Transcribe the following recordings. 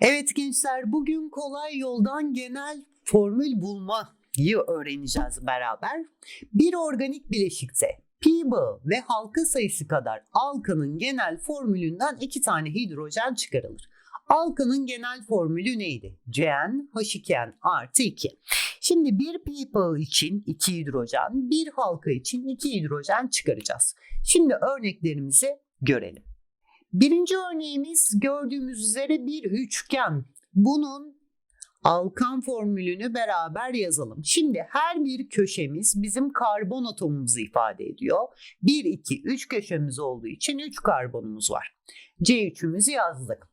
Evet gençler bugün kolay yoldan genel formül bulmayı öğreneceğiz beraber. Bir organik bileşikte pi bağı ve halka sayısı kadar alkanın genel formülünden iki tane hidrojen çıkarılır. Alkanın genel formülü neydi? CN H2N artı 2. Şimdi bir pi bağı için 2 hidrojen, bir halka için 2 hidrojen çıkaracağız. Şimdi örneklerimizi görelim. Birinci örneğimiz gördüğümüz üzere bir üçgen. Bunun alkan formülünü beraber yazalım. Şimdi her bir köşemiz bizim karbon atomumuzu ifade ediyor. 1, 2, 3 köşemiz olduğu için 3 karbonumuz var. C3'ümüzü yazdık.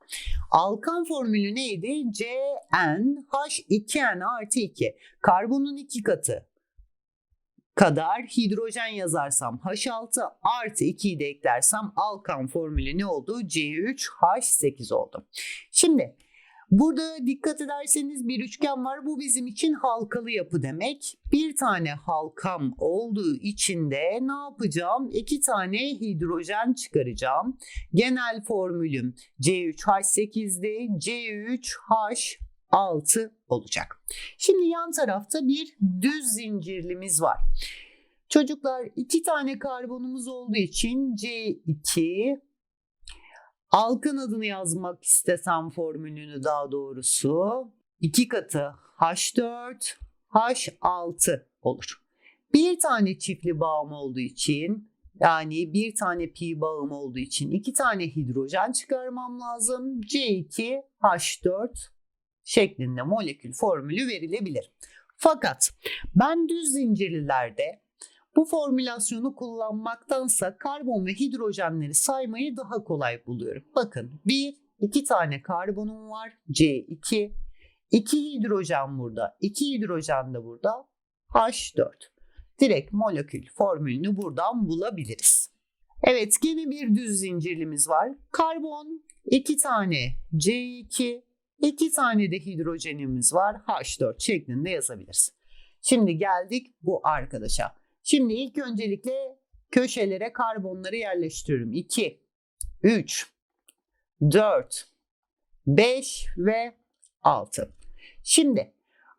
Alkan formülü neydi? CnH2n artı 2. Karbonun iki katı kadar hidrojen yazarsam H6 artı 2'yi de eklersem alkan formülü ne oldu? C3H8 oldu. Şimdi burada dikkat ederseniz bir üçgen var. Bu bizim için halkalı yapı demek. Bir tane halkam olduğu için de ne yapacağım? İki tane hidrojen çıkaracağım. Genel formülüm C3H8'di. C3H 6 olacak. Şimdi yan tarafta bir düz zincirlimiz var. Çocuklar iki tane karbonumuz olduğu için C2 alkan adını yazmak istesem formülünü daha doğrusu iki katı H4 H6 olur. Bir tane çiftli bağım olduğu için yani bir tane pi bağım olduğu için iki tane hidrojen çıkarmam lazım. C2 H4 şeklinde molekül formülü verilebilir. Fakat ben düz zincirlilerde bu formülasyonu kullanmaktansa karbon ve hidrojenleri saymayı daha kolay buluyorum. Bakın bir, iki tane karbonum var C2, iki hidrojen burada, iki hidrojen de burada H4. Direkt molekül formülünü buradan bulabiliriz. Evet yine bir düz zincirlimiz var. Karbon iki tane C2, İki tane de hidrojenimiz var. H4 şeklinde yazabiliriz. Şimdi geldik bu arkadaşa. Şimdi ilk öncelikle köşelere karbonları yerleştiriyorum. 2, 3, 4, 5 ve 6. Şimdi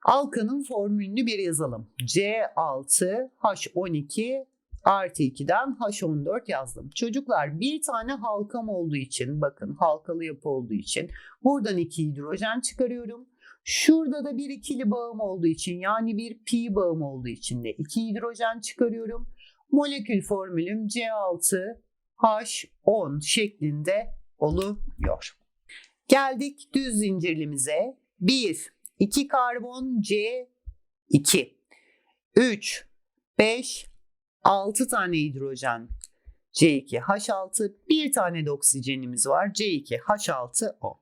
alkanın formülünü bir yazalım. C6, H12, artı 2'den H14 yazdım. Çocuklar bir tane halkam olduğu için bakın halkalı yapı olduğu için buradan 2 hidrojen çıkarıyorum. Şurada da bir ikili bağım olduğu için yani bir pi bağım olduğu için de 2 hidrojen çıkarıyorum. Molekül formülüm C6H10 şeklinde oluyor. Geldik düz zincirlimize. 1, 2 karbon C2, 3, 5, 6 tane hidrojen C2H6, bir tane de oksijenimiz var C2H6O.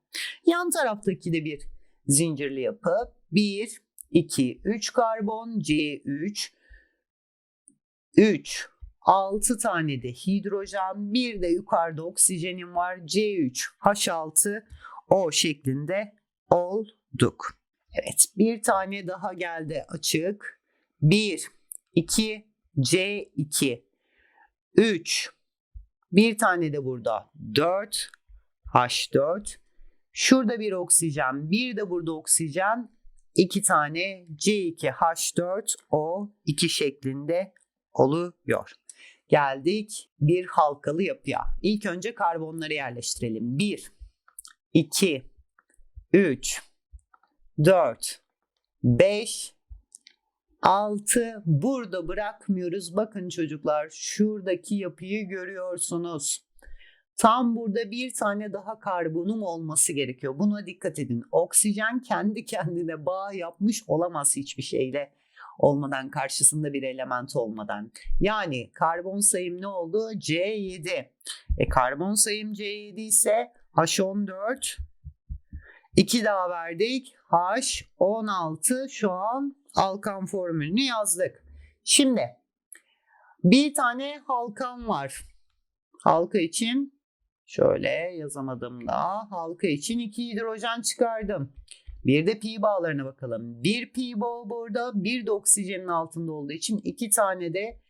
Yan taraftaki de bir zincirli yapı. 1, 2, 3 karbon C3, 3, 6 tane de hidrojen, bir de yukarıda oksijenim var C3H6O şeklinde olduk. Evet bir tane daha geldi açık. 1, 2, C2 3 bir tane de burada 4 H4 şurada bir oksijen bir de burada oksijen iki tane C2H4O2 şeklinde oluyor. Geldik bir halkalı yapıya. İlk önce karbonları yerleştirelim. 1 2 3 4 5 6 burada bırakmıyoruz. Bakın çocuklar şuradaki yapıyı görüyorsunuz. Tam burada bir tane daha karbonum olması gerekiyor. Buna dikkat edin. Oksijen kendi kendine bağ yapmış olamaz hiçbir şeyle olmadan karşısında bir element olmadan. Yani karbon sayım ne oldu? C7. E karbon sayım C7 ise H14 2 daha verdik. H16 şu an alkan formülünü yazdık. Şimdi bir tane halkam var. Halka için şöyle yazamadım da halka için iki hidrojen çıkardım. Bir de pi bağlarına bakalım. Bir pi bağı burada, bir de oksijenin altında olduğu için iki tane de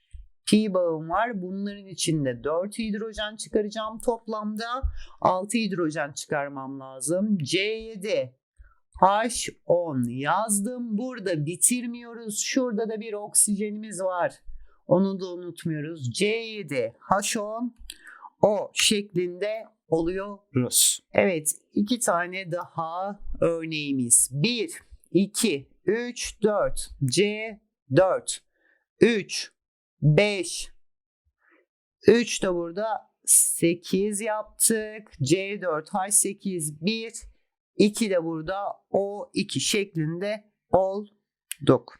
pi bağım var. Bunların içinde 4 hidrojen çıkaracağım toplamda. 6 hidrojen çıkarmam lazım. C7 H10 yazdım. Burada bitirmiyoruz. Şurada da bir oksijenimiz var. Onu da unutmuyoruz. C7 H10 O şeklinde oluyoruz. Evet iki tane daha örneğimiz. 1, 2, 3, 4. C 4. 3, 5. 3 de burada 8 yaptık. C4 H8 1. 2 de burada O2 şeklinde olduk.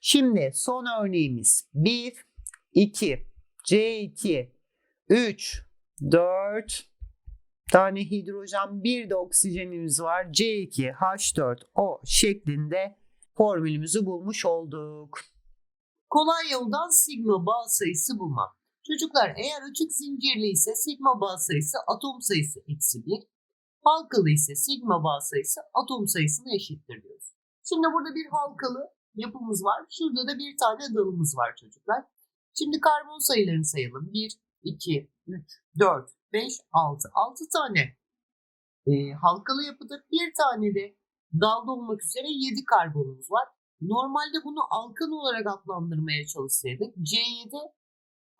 Şimdi son örneğimiz 1, 2, C2, 3, 4 tane hidrojen, bir de oksijenimiz var. C2, H4O şeklinde formülümüzü bulmuş olduk. Kolay yoldan sigma bağ sayısı bulmak. Çocuklar eğer açık zincirli ise sigma bağ sayısı atom sayısı eksi 1. Halkalı ise sigma bağ sayısı atom sayısına eşittir diyoruz. Şimdi burada bir halkalı yapımız var. Şurada da bir tane dalımız var çocuklar. Şimdi karbon sayılarını sayalım. 1, 2, 3, 4, 5, 6. 6 tane e, halkalı yapıda bir tane de dalda olmak üzere 7 karbonumuz var. Normalde bunu alkan olarak adlandırmaya çalışsaydık C7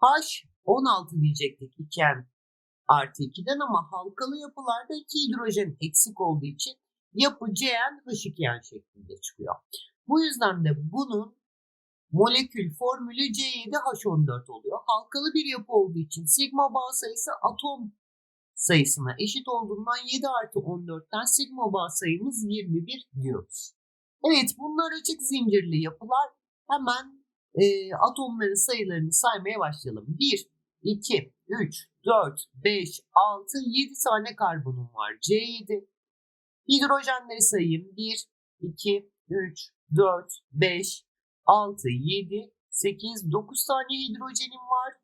H16 diyecektik 2N artı 2'den ama halkalı yapılarda 2 hidrojen eksik olduğu için yapı CN H2N şeklinde çıkıyor. Bu yüzden de bunun molekül formülü C7H14 oluyor. Halkalı bir yapı olduğu için sigma bağ sayısı atom sayısına eşit olduğundan 7 artı 14'ten sigma bağ sayımız 21 diyoruz. Evet bunlar açık zincirli yapılar. Hemen e, atomların sayılarını saymaya başlayalım. 1, 2, 3, 4, 5, 6, 7 tane karbonum var. C7. Hidrojenleri sayayım. 1, 2, 3, 4, 5, 6, 7, 8, 9 tane hidrojenim var.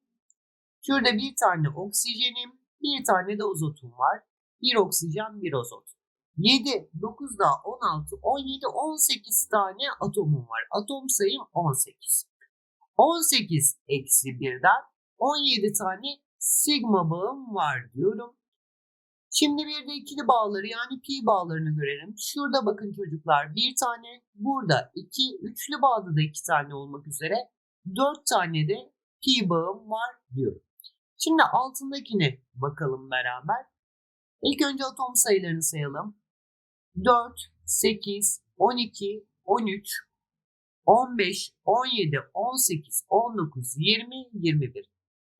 Şurada bir tane oksijenim, bir tane de azotum var. Bir oksijen, bir azot. 7, 9 daha 16, 17, 18 tane atomum var. Atom sayım 18. 18 eksi 1'den 17 tane sigma bağım var diyorum. Şimdi bir de ikili bağları yani pi bağlarını görelim. Şurada bakın çocuklar bir tane, burada iki, üçlü bağda da iki tane olmak üzere dört tane de pi bağım var diyorum. Şimdi altındakine bakalım beraber. İlk önce atom sayılarını sayalım. 4, 8, 12, 13, 15, 17, 18, 19, 20, 21.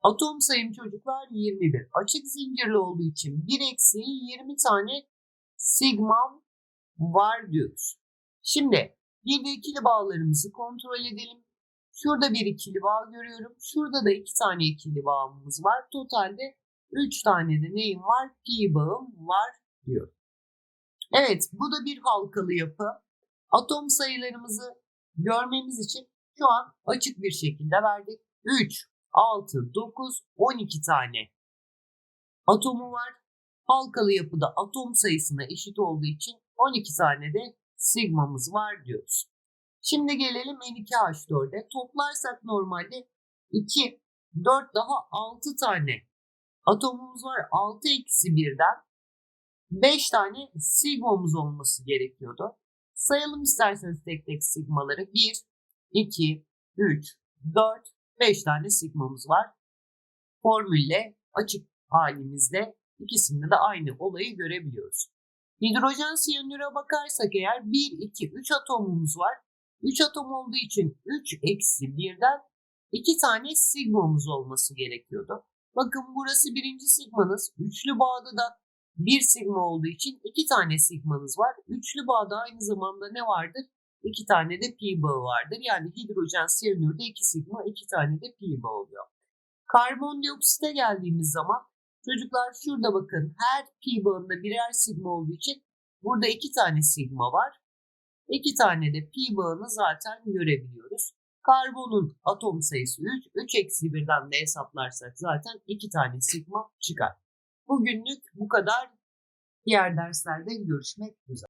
Atom sayım çocuklar 21. Açık zincirli olduğu için 1 eksiği 20 tane sigmam var diyoruz. Şimdi bir de ikili bağlarımızı kontrol edelim. Şurada bir ikili bağ görüyorum. Şurada da iki tane ikili bağımız var. Totalde 3 tane de neyim var? Pi bağım var diyor. Evet bu da bir halkalı yapı. Atom sayılarımızı görmemiz için şu an açık bir şekilde verdik. 3, 6, 9, 12 tane atomu var. Halkalı yapıda atom sayısına eşit olduğu için 12 tane de sigmamız var diyoruz. Şimdi gelelim N2H4'e. Toplarsak normalde 2, 4 daha 6 tane atomumuz var. 6 eksi 1'den 5 tane sigmamız olması gerekiyordu. Sayalım isterseniz tek tek sigmaları. 1, 2, 3, 4, 5 tane sigmamız var. Formülle açık halimizde ikisinde de aynı olayı görebiliyoruz. Hidrojen siyanüre bakarsak eğer 1, 2, 3 atomumuz var. 3 atom olduğu için 3 eksi 1'den 2 tane sigmamız olması gerekiyordu. Bakın burası birinci sigmanız. Üçlü bağda da bir sigma olduğu için iki tane sigmanız var. Üçlü bağda aynı zamanda ne vardır? İki tane de pi bağı vardır. Yani hidrojen siyanürde iki sigma, iki tane de pi bağı oluyor. Karbondioksite geldiğimiz zaman çocuklar şurada bakın her pi bağında birer sigma olduğu için burada iki tane sigma var. İki tane de pi bağını zaten görebiliyoruz. Karbonun atom sayısı 3. 3 eksi 1'den de hesaplarsak zaten 2 tane sigma çıkar. Bugünlük bu kadar. Diğer derslerde görüşmek üzere.